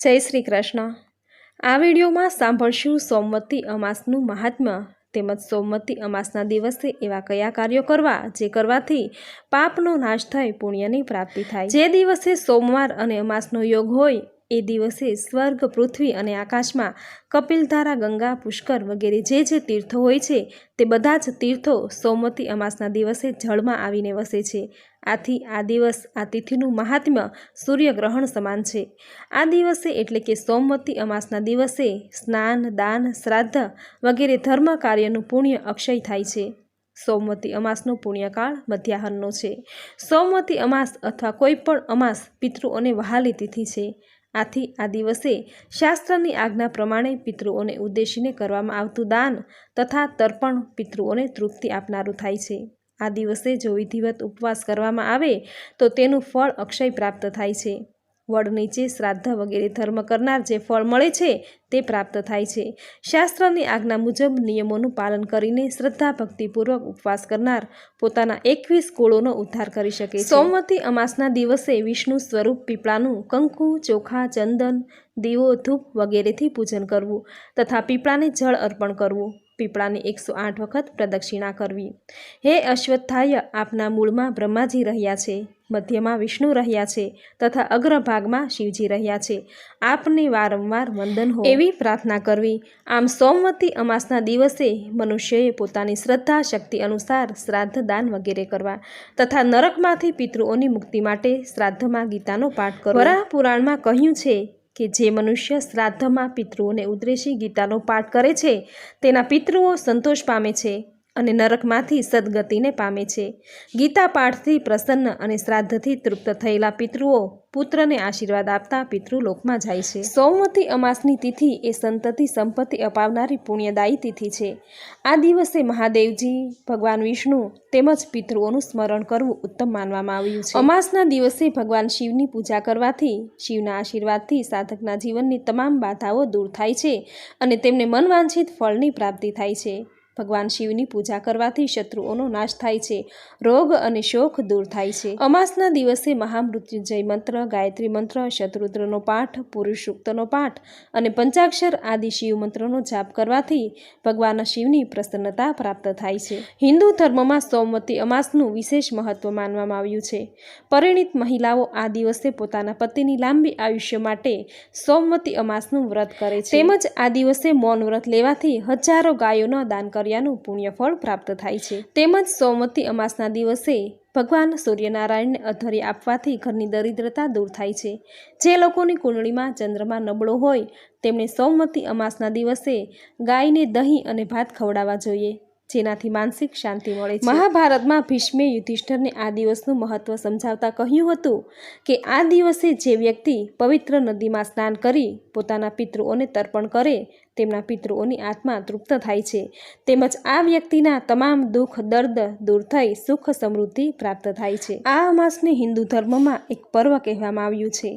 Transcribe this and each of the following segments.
જય શ્રી કૃષ્ણ. આ વિડીયોમાં સાંભળશું સોમવતી અમાસનું મહાત્મ્ય તેમજ સોમવતી અમાસના દિવસે એવા કયા કાર્યો કરવા જે કરવાથી પાપનો નાશ થાય પુણ્યની પ્રાપ્તિ થાય. જે દિવસે સોમવાર અને અમાસનો યોગ હોય એ દિવસે સ્વર્ગ, પૃથ્વી અને આકાશમાં કપિલધારા ગંગા, પુષ્કર વગેરે જે જે તીર્થો હોય છે, તે બધા જ તીર્થો સોમવતી અમાસના દિવસે જળમાં આવીને વસે છે. આથી આ દિવસ, આ તિથિનું મહાત્મ્ય સૂર્યગ્રહણ સમાન છે. આ દિવસે એટલે કે સોમવતી અમાસના દિવસે સ્નાન, દાન, શ્રાદ્ધ વગેરે ધર્મ કાર્યનું પુણ્ય અક્ષય થાય છે. સોમવતી અમાસનો પુણ્યકાળ મધ્યાહનનો છે. સોમવતી અમાસ અથવા કોઈ પણ અમાસ પિતૃઓને વહાલી તિથિ છે. આથી આ દિવસે શાસ્ત્રની આજ્ઞા પ્રમાણે પિતૃઓને ઉદ્દેશીને કરવામાં આવતું દાન તથા તર્પણ પિતૃઓને તૃપ્તિ આપનારું થાય છે. આ દિવસે જો વિધિવત ઉપવાસ કરવામાં આવે તો તેનું ફળ અક્ષય પ્રાપ્ત થાય છે. વડ નીચે શ્રાદ્ધ વગેરે ધર્મ કરનાર જે ફળ મળે છે તે પ્રાપ્ત થાય છે. શાસ્ત્રની આજ્ઞા મુજબ નિયમોનું પાલન કરીને શ્રદ્ધા ભક્તિપૂર્વક ઉપવાસ કરનાર પોતાના એકવીસ કુળોનો ઉદ્ધાર કરી શકે છે. સોમવતી અમાસના દિવસે વિષ્ણુ સ્વરૂપ પીપળાનું કંકુ, ચોખા, ચંદન, દીવો, ધૂપ વગેરેથી પૂજન કરવું તથા પીપળાને જળ અર્પણ કરવું. પીપળાની એકસો આઠ વખત પ્રદક્ષિણા કરવી. હે અશ્વત્થાય, આપના મૂળમાં બ્રહ્માજી રહ્યા છે. મધ્યમાં વિષ્ણુ રહ્યા છે તથા અગ્રભાગમાં શિવજી રહ્યા છે. આપને વારંવાર વંદન હો. એવી પ્રાર્થના કરવી, આમ સોમવતી અમાસના દિવસે મનુષ્યએ પોતાની શ્રદ્ધા શક્તિ અનુસાર શ્રાદ્ધ દાન વગેરે કરવા તથા નરકમાંથી પિતૃઓની મુક્તિ માટે શ્રાદ્ધમાં ગીતાનો પાઠ કરવો. વરાહ પુરાણમાં કહ્યું છે કે જે મનુષ્ય શ્રાદ્ધમાં પિતૃઓને ઉદ્દેશી ગીતાનો પાઠ કરે છે, તેના પિતૃઓ સંતોષ પામે છે. અને નરકમાંથી સદગતિને પામે છે. ગીતા પાઠથી પ્રસન્ન અને શ્રાદ્ધથી તૃપ્ત થયેલા પિતૃઓ પુત્રને આશીર્વાદ આપતા પિતૃલોકમાં જાય છે. સોમવતી અમાસની તિથિ એ સંતતિ સંપત્તિ અપાવનારી પુણ્યદાયી તિથિ છે. આ દિવસે મહાદેવજી, ભગવાન વિષ્ણુ તેમજ પિતૃઓનું સ્મરણ કરવું ઉત્તમ માનવામાં આવ્યું છે. અમાસના દિવસે ભગવાન શિવની પૂજા કરવાથી શિવના આશીર્વાદથી સાધકના જીવનની તમામ બાધાઓ દૂર થાય છે અને તેમને મનવાંછિત ફળની પ્રાપ્તિ થાય છે. ભગવાન શિવની પૂજા કરવાથી શત્રુઓનો નાશ થાય છે, રોગ અને શોખ દૂર થાય છે. અમાસના દિવસે મહામૃત્યુંજય મંત્ર, ગાયત્રી મંત્ર, શત્રુદ્રનો પાઠ પુરુષ સૂક્તનો પાઠ અને પંચાક્ષર આદિ શિવ મંત્રનો જાપ કરવાથી ભગવાન શિવની પ્રસન્નતા પ્રાપ્ત થાય છે. હિન્દુ ધર્મમાં સોમવતી અમાસનું વિશેષ મહત્વ માનવામાં આવ્યું છે. પરિણિત મહિલાઓ આ દિવસે પોતાના પતિની લાંબી આયુષ્ય માટે સોમવતી અમાસનું વ્રત કરે છે. તેમજ આ દિવસે મૌન વ્રત લેવાથી હજારો ગાયોનો દાન કરે કર્યાનું પુણ્યફળ પ્રાપ્ત થાય છે. તેમજ સોમવતી અમાસના દિવસે ભગવાન સૂર્યનારાયણને અધર્ય આપવાથી ઘરની દરિદ્રતા દૂર થાય છે. જે લોકોની કુંડળીમાં ચંદ્રમા નબળો હોય તેમણે સોમવતી અમાસના દિવસે ગાયને દહીં અને ભાત ખવડાવવા જોઈએ. જેનાથી માનસિક શાંતિ મળે મહાભારતમાં ભીષ્મે યુધિષ્ઠરને આ દિવસનું મહત્વ સમજાવતા કહ્યું હતું કે આ દિવસે જે વ્યક્તિ પવિત્ર નદીમાં સ્નાન કરી પોતાના પિતૃઓને તર્પણ કરે, તેમના પિતૃઓની આત્મા તૃપ્ત થાય છે. તેમજ આ વ્યક્તિના તમામ દુઃખ, દર્દ દૂર થઈ સુખ સમૃદ્ધિ પ્રાપ્ત થાય છે. આ અમાસને હિન્દુ ધર્મમાં એક પર્વ કહેવામાં આવ્યું છે.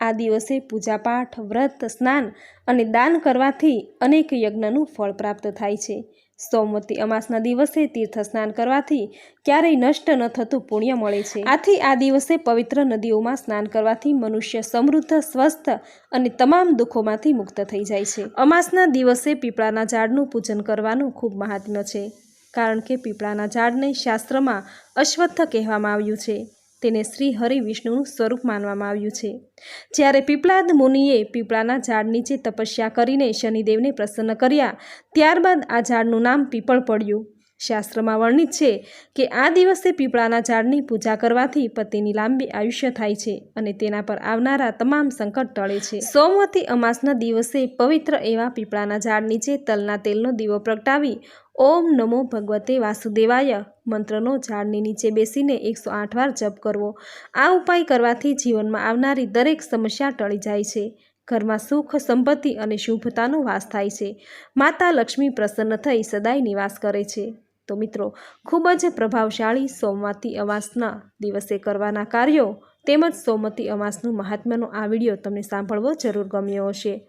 આ દિવસે પૂજાપાઠ, વ્રત, સ્નાન અને દાન કરવાથી અનેક યજ્ઞનું ફળ પ્રાપ્ત થાય છે. સોમવતી અમાસના દિવસે તીર્થ સ્નાન કરવાથી ક્યારેય નષ્ટ ન થતું પુણ્ય મળે છે. આથી આ દિવસે પવિત્ર નદીઓમાં સ્નાન કરવાથી મનુષ્ય સમૃદ્ધ, સ્વસ્થ અને તમામ દુઃખોમાંથી મુક્ત થઈ જાય છે. અમાસના દિવસે પીપળાના ઝાડનું પૂજન કરવાનું ખૂબ મહાત્મ્ય છે, કારણ કે પીપળાના ઝાડને શાસ્ત્રમાં અશ્વત્થ કહેવામાં આવ્યું છે. તેને શ્રી હરિ વિષ્ણુનું સ્વરૂપ માનવામાં આવ્યું છે. જ્યારે પીપળાદ મુનિએ પીપળાના ઝાડ નીચે તપસ્યા કરીને શનિદેવને પ્રસન્ન કર્યા, ત્યારબાદ આ ઝાડનું નામ પીપળ પડ્યું. શાસ્ત્રમાં વર્ણિત છે કે આ દિવસે પીપળાના ઝાડની પૂજા કરવાથી પતિની લાંબી આયુષ્ય થાય છે અને તેના પર આવનારા તમામ સંકટ ટળે છે. સોમવતી અમાસના દિવસે પવિત્ર એવા પીપળાના ઝાડ નીચે તલના તેલનો દીવો પ્રગટાવી ઓમ નમો ભગવતે વાસુદેવાય મંત્રનો ઝાડની નીચે બેસીને એકસો આઠ વાર જપ કરવો. આ ઉપાય કરવાથી જીવનમાં આવનારી દરેક સમસ્યા ટળી જાય છે. ઘરમાં સુખ, સંપત્તિ અને શુભતાનો વાસ થાય છે. માતા લક્ષ્મી પ્રસન્ન થઈ સદાય નિવાસ કરે છે. તો મિત્રો, ખૂબ જ પ્રભાવશાળી સોમવતી અમાસના દિવસે કરવાના કાર્યો તેમજ સોમતી અમાસનું મહાત્મ્યનો આ વીડિયો તમને સાંભળવો જરૂર ગમ્યો હશે.